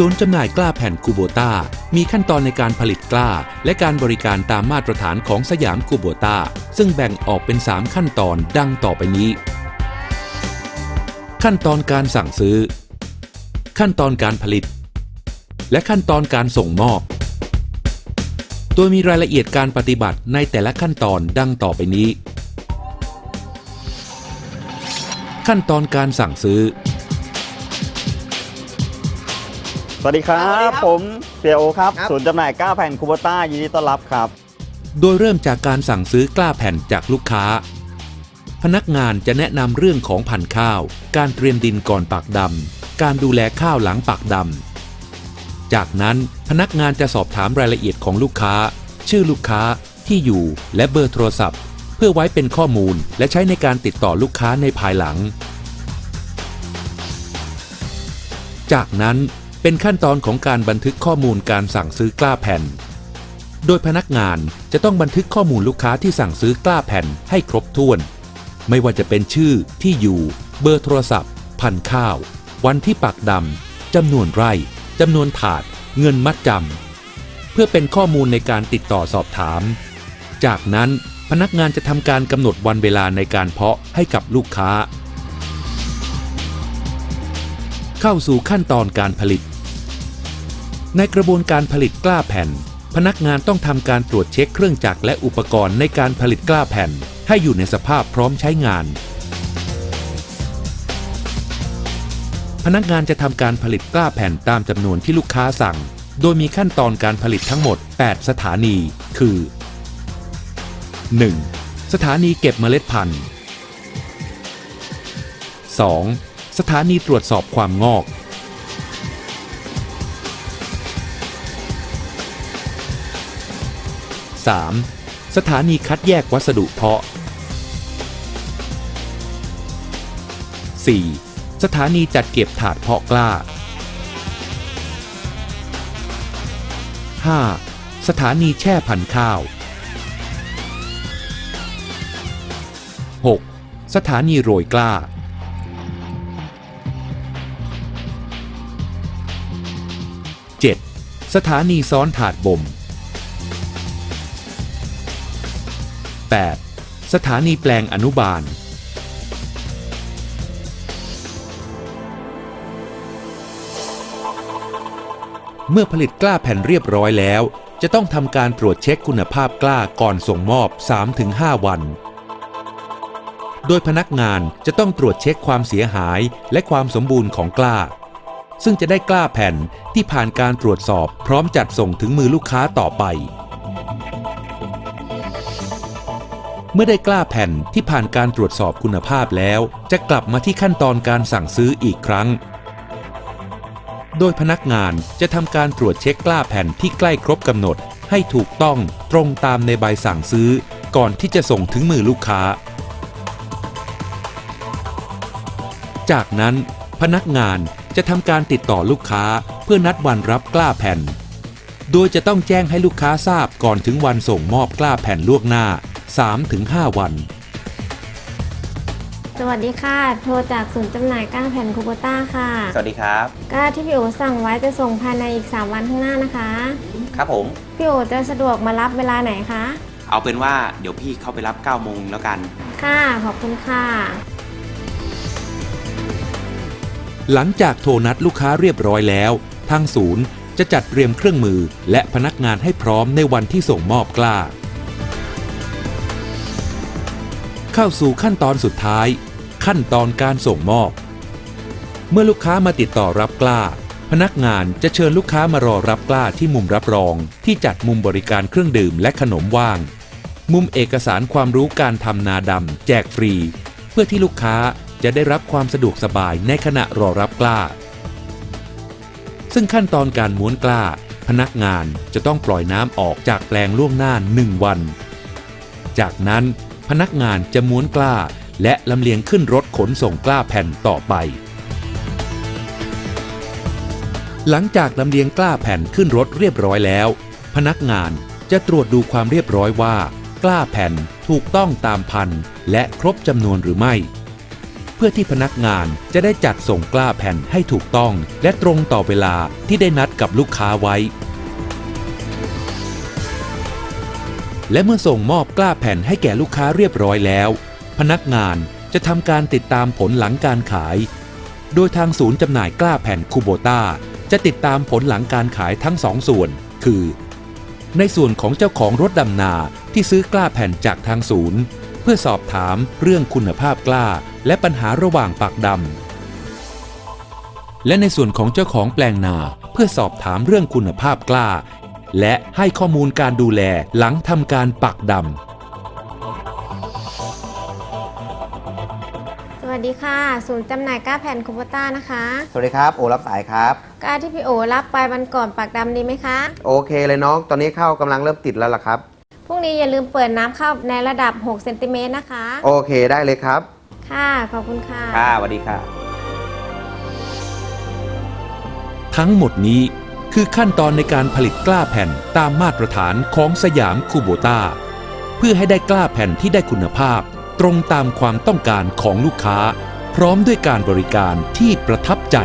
ศูนย์จำหน่ายกล้าแผ่นคูโบต้ามีขั้นตอนในการผลิตกล้า และการบริการตามมาตรฐานของสยามคูโบต้าซึ่งแบ่งออกเป็น 3 ขั้นตอนดังต่อไปนี้ ขั้นตอนการสั่งซื้อ ขั้นตอนการผลิต และขั้นตอนการส่งมอบ โดยมีรายละเอียดการปฏิบัติในแต่ละขั้นตอนดังต่อไปนี้ ขั้นตอนการสั่งซื้อ สวัสดีครัสวัสดีบ ครับผมเสียโอครับ ครับ ศูนย์จำหน่ายก้าแผ่นคูโบต้ายินดีต้อนรับครับ โดยเริ่มจากการสั่งซื้อกล้าแผ่นจากลูกค้า พนักงานจะแนะนำเรื่องของพันธุ์ข้าว การเตรียมดินก่อนปักดำ การดูแลข้าวหลังปักดำ จากนั้นพนักงานจะสอบถามรายละเอียดของลูกค้า ชื่อลูกค้า ที่อยู่ และเบอร์โทรศัพท์ เพื่อไว้เป็นข้อมูลและใช้ในการติดต่อลูกค้าในภายหลัง จากนั้น เป็นขั้นตอนของการบันทึกข้อมูลการสั่งซื้อกล้าแผ่น โดยพนักงานจะต้องบันทึกข้อมูลลูกค้าที่สั่งซื้อกล้าแผ่นให้ครบถ้วน ไม่ว่าจะเป็นชื่อที่อยู่ เบอร์โทรศัพท์ พันข้าว วันที่ปักดำจำนวนไร่จำนวนถาด เงินมัดจำเพื่อเป็นข้อมูลในการติดต่อสอบถาม จากนั้นพนักงานจะทำการกำหนดวันเวลาในการเพาะให้กับลูกค้า เข้าสู่ขั้นตอนการผลิต ในกระบวนการผลิตกล้าแผ่น พนักงานต้องทำการตรวจเช็คเครื่องจักรและอุปกรณ์ในการผลิตกล้าแผ่น ให้อยู่ในสภาพพร้อมใช้งาน พนักงานจะทำการผลิตกล้าแผ่นตามจำนวนที่ลูกค้าสั่ง โดยมีขั้นตอนการผลิตทั้งหมด 8 สถานี คือ 1. สถานีเก็บเมล็ดพันธุ์ 2. สถานีตรวจสอบความงอก 3. สถานีคัดแยกวัสดุเพาะ 4. สถานีจัดเก็บถาดเพาะกล้า 5. สถานีแช่พันธุ์ข้าว 6. สถานีโรยกล้า สถานีซ้อนถาดบ่ม 8. สถานีแปลงอนุบาล เมื่อผลิตกล้าแผ่นเรียบร้อยแล้ว จะต้องทำการตรวจเช็คคุณภาพกล้าก่อนส่งมอบ 3-5 วัน โดยพนักงานจะต้องตรวจเช็คความเสียหายและความสมบูรณ์ของกล้า ซึ่งจะได้กล้าแผ่นที่ผ่านการตรวจสอบพร้อมจัดส่งถึงมือลูกค้าต่อไป เมื่อได้กล้าแผ่นที่ผ่านการตรวจสอบคุณภาพแล้ว จะกลับมาที่ขั้นตอนการสั่งซื้ออีกครั้ง โดยพนักงานจะทำการตรวจเช็คกล้าแผ่นที่ใกล้ครบกำหนด ให้ถูกต้องตรงตามในใบสั่งซื้อ ก่อนที่จะส่งถึงมือลูกค้า จากนั้นพนักงาน จะทำการติดต่อลูกค้าเพื่อนัดวันรับกล้าแผ่น โดยจะต้องแจ้งให้ลูกค้าทราบก่อนถึงวันส่งมอบกล้าแผ่นล่วงหน้า 3-5 วัน สวัสดีค่ะ โทรจากศูนย์จำหน่ายก้างแผ่นคูโบต้าค่ะสวัสดีครับก้าที่พี่โอสั่งไว้จะส่งภายในอีก 3 วันข้างหน้านะคะ ครับผม พี่โอจะสะดวกมารับเวลาไหนคะ เอาเป็นว่าเดี๋ยวพี่เข้าไปรับ9โมงแล้วกัน ค่ะ ขอบคุณค่ะ หลังจากโทรนัดลูกค้าเรียบร้อยแล้ว ทางศูนย์จะจัดเตรียมเครื่องมือและพนักงานให้พร้อมในวันที่ส่งมอบกล้า เข้าสู่ขั้นตอนสุดท้าย ขั้นตอนการส่งมอบ เมื่อลูกค้ามาติดต่อรับกล้า พนักงานจะเชิญลูกค้ามารอรับกล้าที่มุมรับรอง ที่จัดมุมบริการเครื่องดื่มและขนมว่าง มุมเอกสารความรู้การทำนาดำแจกฟรี เพื่อที่ลูกค้า จะได้รับความสะดวกสบายในขณะรอรับกล้า ซึ่งขั้นตอนการม้วนกล้า พนักงานจะต้องปล่อยน้ำออกจากแปลงล่วงหน้า 1 วัน จากนั้นพนักงานจะม้วนกล้า และลำเลียงขึ้นรถขนส่งกล้าแผ่นต่อไป หลังจากลำเลียงกล้าแผ่นขึ้นรถเรียบร้อยแล้ว พนักงานจะตรวจดูความเรียบร้อยว่า กล้าแผ่นถูกต้องตามพันและครบจำนวนหรือไม่ เพื่อที่พนักงานจะได้จัดส่งกล้าแผ่นให้ถูกต้อง และตรงต่อเวลาที่ได้นัดกับลูกค้าไว้ และเมื่อส่งมอบกล้าแผ่นให้แก่ลูกค้าเรียบร้อยแล้ว พนักงานจะทำการติดตามผลหลังการขาย โดยทางศูนย์จำหน่ายกล้าแผ่นคูโบต้าจะติดตามผลหลังการขายทั้งสองส่วน คือ ในส่วนของเจ้าของรถดำนาที่ซื้อกล้าแผ่นจากทางศูนย์ เพื่อสอบถามเรื่องคุณภาพกล้า และปัญหาระหว่างปักดำและในส่วนของเจ้าของแปลงนาเพื่อสอบถามเรื่องคุณภาพกล้า และให้ข้อมูลการดูแลหลังทำการปักดำสวัสดีค่ะ ศูนย์จำหน่ายกล้าแผ่นคูโบต้านะคะ สวัสดีครับ โอรับสายครับ กล้าที่พี่โอรับไปวันก่อนปากดำดีไหมคะ โอเคเลยน้อง ตอนนี้เข้ากำลังเริ่มติดแล้วล่ะครับ พรุ่งนี้อย่าลืมเปิดน้ำเข้าในระดับ 6 เซนติเมตรนะคะ โอเคได้เลยครับ ค่ะ ขอบคุณค่ะ ค่ะสวัสดีค่ะ ทั้งหมดนี้คือขั้นตอนในการผลิตกล้าแผ่นตามมาตรฐานของสยามคูโบตาเพื่อให้ได้กล้าแผ่นที่ได้คุณภาพ ตรงตามความต้องการของลูกค้า พร้อมด้วยการบริการที่ประทับใจ